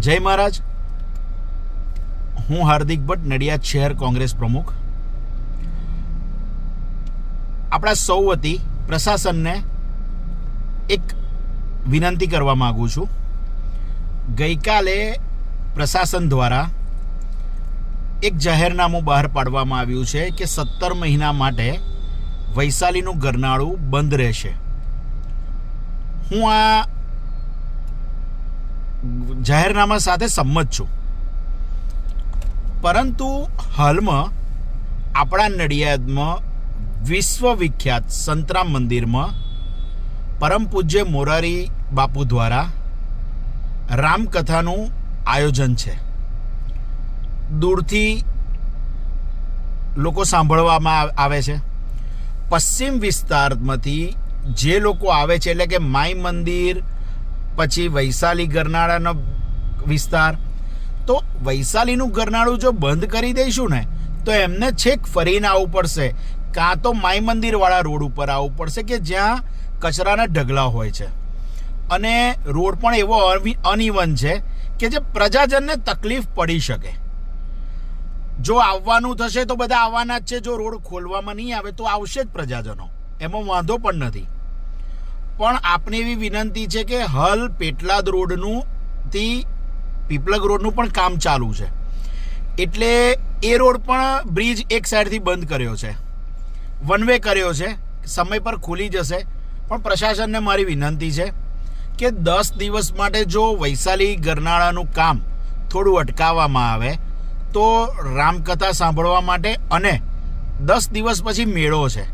જય મહારાજ. હું હાર્દિક ભટ્ટ, નડિયાદ શહેર કોંગ્રેસ પ્રમુખ. આપણા સૌ વતી પ્રશાસનને એક વિનંતી કરવા માગું છું. ગઈકાલે પ્રશાસન દ્વારા એક જાહેરનામું બહાર પાડવામાં આવ્યું છે કે સત્તર મહિના માટે વૈશાલીનું ગરનાળું બંધ રહેશે. હું આ જાહેરનામા સાથે સંમત છું. પરંતુ હાલમાં આપણા નડિયાદમાં વિશ્વવિખ્યાત સંતરામ મંદિરમાં પરમ પૂજ્ય મોરારી બાપુ દ્વારા રામકથાનું આયોજન છે. દૂરથી લોકો સાંભળવામાં આવે છે. પશ્ચિમ વિસ્તારમાંથી જે લોકો આવે છે, એટલે કે માઈ મંદિર પછી વૈશાલી ગરનાળાનો વિસ્તાર. તો વૈશાલીનું ગરનાળું જો બંધ કરી દઈશું ને, તો એમને છેક ફરીને આવવું પડશે. કાં તો માઈ મંદિરવાળા રોડ ઉપર આવવું પડશે કે જ્યાં કચરાના ઢગલા હોય છે. અને રોડ પણ એવો અનઇવન છે કે જે પ્રજાજનને તકલીફ પડી શકે. જો આવવાનું થશે તો બધા આવવાના જ છે. જો રોડ ખોલવામાં નહીં આવે તો આવશે જ પ્રજાજનો. એમાં વાંધો પણ નથી. પણ આપને એવી વિનંતી છે કે હલ પેટલાદ રોડનું થી પીપલગ રોડનું પણ કામ ચાલુ છે. એટલે એ રોડ પણ બ્રિજ એક સાઈડથી બંધ કર્યો છે. વન વે કર્યો છે. સમય પર ખુલી જશે. પણ પ્રશાસનને મારી વિનંતી છે કે દસ દિવસ માટે જો વૈશાલી ગરનાળાનું કામ થોડું અટકાવવામાં આવે, તો રામકથા સાંભળવા માટે અને દસ દિવસ પછી મેળો છે.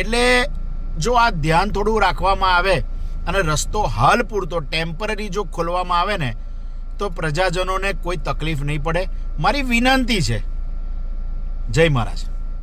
એટલે જો આ ધ્યાન થોડું રાખવામાં આવે અને રસ્તો હાલ પૂરતો ટેમ્પરરી જો ખોલવામાં આવે ને, તો પ્રજાજનોને કોઈ તકલીફ નહીં પડે. મારી વિનંતી છે. જય મહારાજ.